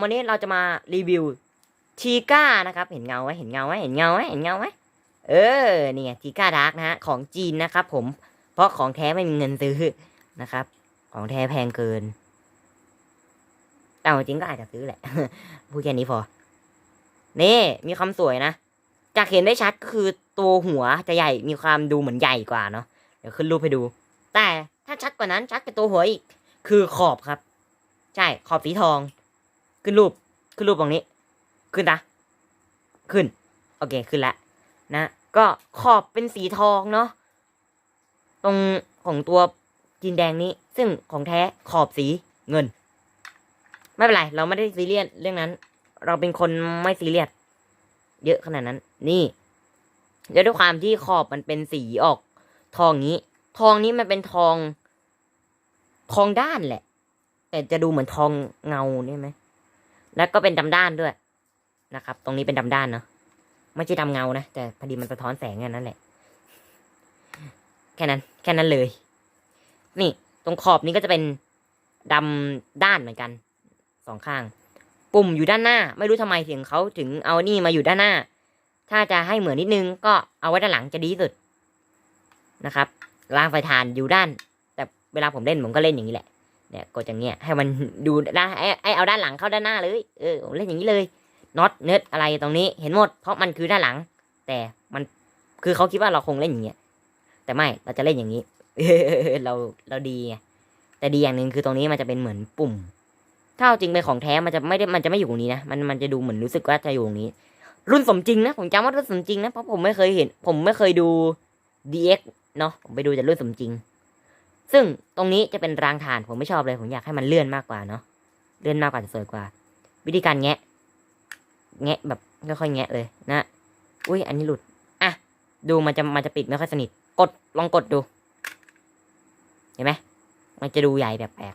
วันนี้เราจะมารีวิวทีก้านะครับ เห็นเงาไหมเห็นเงาไหมเห็นเงาไหมเห็นเงาไหมเออนี่ไงทีก้าดาร์กนะฮะของจีนนะครับ ผม เพราะของแท้ไม่มีเงินซื้อนะครับ ของแท้แพงเกินแต่จริงก็อาจจะซื้อแหละพูดแค่นี้พอนี่มีความสวยนะจากเห็นได้ชัดก็คือตัวหัวจะใหญ่มีความดูเหมือนใหญ่กว่าเนาะเดี๋ยวขึ้นรูปให้ดู แต่ถ้าชัดกว่านั้นชัดกว่าตัวหัวอีกคือขอบครับ ใช่ขอบสีทอง ขึ้นรูป ขึ้นรูปตรงนี้ ขึ้นนะ ขึ้น โอเค ขึ้นละ นะ ก็ขอบเป็นสีทองเนาะ ตรงของตัวจีนแดงนี้ ซึ่งของแท้ขอบสีเงิน ไม่เป็นไร เราไม่ได้ซีเรียสเรื่องนั้น เราเป็นคนไม่ซีเรียสเยอะขนาดนั้น นี่ แล้วด้วยความที่ขอบมันเป็นสีออกทองนี้ ทองนี้มันเป็นทอง ทองด้านแหละ แต่จะดูเหมือนทองเงาเนี่ยไหม แล้วก็เป็นดำด้านด้วยนะครับ ตรงนี้เป็นดำด้านเนาะไม่ใช่ดำเงานะ แต่พอดีมันสะท้อนแสงแค่นั้นแหละ แค่นั้น แค่นั้นเลย นี่ ตรงขอบนี้ก็จะเป็นดำด้านเหมือนกันสองข้าง ปุ่มอยู่ด้านหน้า ไม่รู้ทำไมถึงเขาถึงเอานี่มาอยู่ด้านหน้า ถ้าจะให้เหมือนนิดนึงก็เอาไว้ด้านหลังจะดีที่สุดนะครับรางไฟทานอยู่ด้าน แต่เวลาผมเล่นผมก็เล่นอย่างนี้แหละ เนี่ยกดอย่างเงี้ยให้มันดูด้านไอไอเอาด้านหลังเข้าด้านหน้าเลยเออผมเล่นอย่างนี้เลยน็อตเนิร์ดอะไรตรงนี้เห็นหมด เพราะมันคือด้านหลัง แต่มันคือเขาคิดว่าเราคงเล่นอย่างเงี้ยแต่ไม่เราจะเล่นอย่างนี้เราเราดีไงแต่ดีอย่างหนึ่งคือตรงนี้มันจะเป็นเหมือนปุ่ม ถ้าเอาจริงเป็นของแท้มันจะไม่ได้มันจะไม่อยู่ตรงนี้นะมันมันจะดูเหมือนรู้สึกว่าจะอยู่ตรงนี้ รุ่นสมจริงนะผมจำว่ารุ่นสมจริงนะเพราะผมไม่เคยเห็น ผมไม่เคยดู DX เนาะผมไปดูแต่รุ่นสมจริง ซึ่งตรงนี้จะเป็นรางฐานผมไม่ชอบเลย ผมอยากให้มันเลื่อนมากกว่าเนาะเลื่อนมากกว่าจะสวยกว่า วิธีการแงะ แงะแบบค่อยๆแงะเลยนะอุ้ยอันนี้หลุดอะดูมันจะมันจะปิดไม่ค่อยสนิท กดลองกดดู เห็นไหมมันจะดูใหญ่แปลก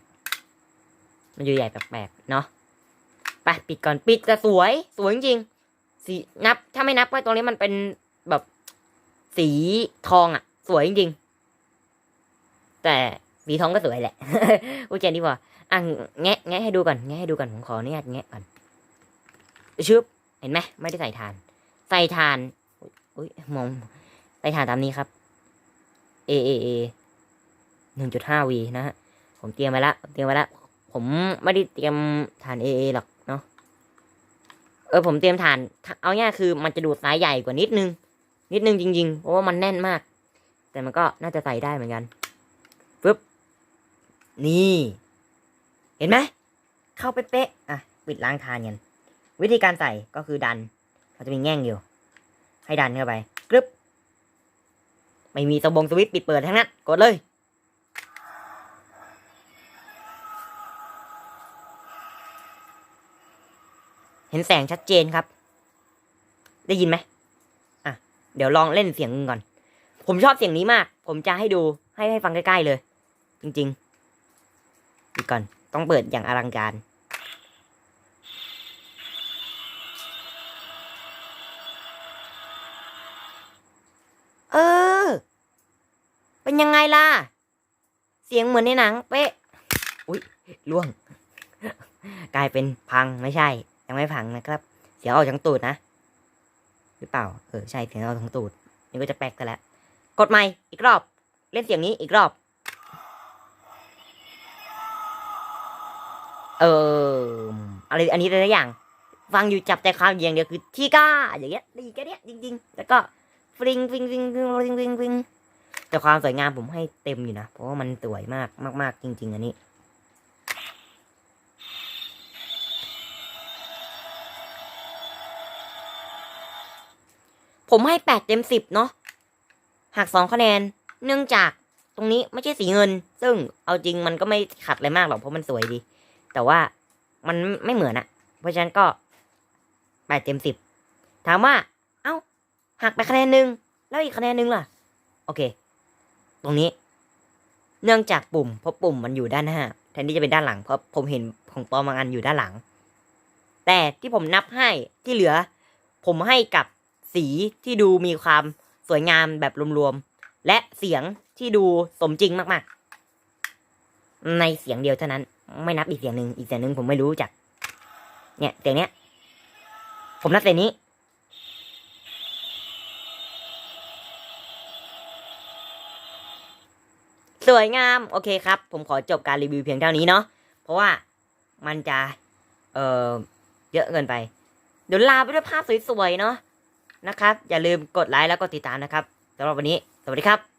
มันดูใหญ่แปลกเนาะไปปิดก่อนปิดจะสวย สวยจริงสีนับถ้าไม่นับว่าตรงนี้มันเป็นแบบสีทองอะ่ะ สวยจริง แต่สีท้องก็สวยแหละโอเคนี่พออะแงะแงะให้ดูก่อนแงะให้ดูก่อนผมขออนุญาตแงะก่อนชึบเห็นไหมไม่ได้ใส่ทาน ใส่ทานอุ้ยมองใส่ทานตามนี้ครับ A A A หนึ่งจุดห้าวีนะฮะผมเตรียมไว้ละเตรียมไว้ละผมไม่ได้เตรียมฐาน A A หรอกเนาะเออผมเตรียมฐาน เอาง่ายคือมันจะดูดสายใหญ่กว่านิดนึง นิดนึงจริงๆเพราะว่ามันแน่นมาก แต่มันก็น่าจะใส่ได้เหมือนกัน ปึ๊บ นี่ เห็นไหม เข้าไปเป๊ะๆอะ ปิดล้างทานกัน วิธีการใส่ก็คือดันเขาจะมีแง่งอยู่ ให้ดันเข้าไปกรึบ ไม่มีสบงสวิตช์ปิดเปิดทั้งนั้น กดเลย เห็นแสงชัดเจนครับ ได้ยินไหมอะ เดี๋ยวลองเล่นเสียงก่อน ผมชอบเสียงนี้มาก ผมจะให้ดูให้ให้ฟังใกล้ๆเลย จริงๆอีกก่อน ต้องเปิดอย่างอลังการ เออ เป็นยังไงล่ะ เสียงเหมือนในหนัง เป๊ะ อุ๊ยล่วง กลายเป็นพังไม่ใช่ ยังไม่พังนะครับ เสียงออกจากตูดนะหรือเปล่า เออ ใช่ เสียงเราทั้งตูดนี่ก็จะแป๊กกันแล้วกดใหม่อีกรอบ เล่นเสียงนี้อีกรอบ เอออะไรอันนี้แต่ละอย่าง ฟังอยู่จับใจความอย่างเดียวคือที่ก้าอย่างเงี้ยดีแค่เนี้ยจริง ๆ แล้วก็ฟริงฟริงฟริงฟริงฟริงฟริงฟริงแต่ความสวยงามผมให้เต็มอยู่นะ เพราะว่ามันสวยมากมากๆจริง ๆ อันนี้ผมให้แปดเต็มสิบเนาะหักสองคะแนน เนื่องจากตรงนี้ไม่ใช่สีเงิน ซึ่งเอาจริงมันก็ไม่ขัดอะไรมากหรอกเพราะมันสวยดี แต่ว่ามันไม่เหมือนอะเพราะฉะนั้นก็แปดเต็มสิบถามว่า เอ้าหักไปคะแนนหนึ่งแล้วอีกคะแนนหนึ่งล่ะ โอเค ตรงนี้ เนื่องจากปุ่มเพราะปุ่มมันอยู่ด้านหน้าแทนที่จะเป็นด้านหลังเพราะผมเห็นของปอมบางอันอยู่ด้านหลัง แต่ที่ผมนับให้ที่เหลือ ผมให้กับสีที่ดูมีความสวยงามแบบรวมๆและเสียงที่ดูสมจริงมากๆ ในเสียงเดียวเท่านั้น ไม่นับอีกเสียงหนึ่งอีกเสียงหนึ่งผมไม่รู้จัก เนี่ยเสียงเนี้ย ผมนัดเสียงนี้ สวยงามโอเคครับ ผมขอจบการรีวิวเพียงเท่านี้เนาะเพราะว่ามันจะ เออเยอะเกินไป เดี๋ยวลาไปด้วยภาพสวยๆเนาะนะครับ อย่าลืมกดไลค์แล้วก็ติดตามนะครับสำหรับวันนี้ สวัสดีครับ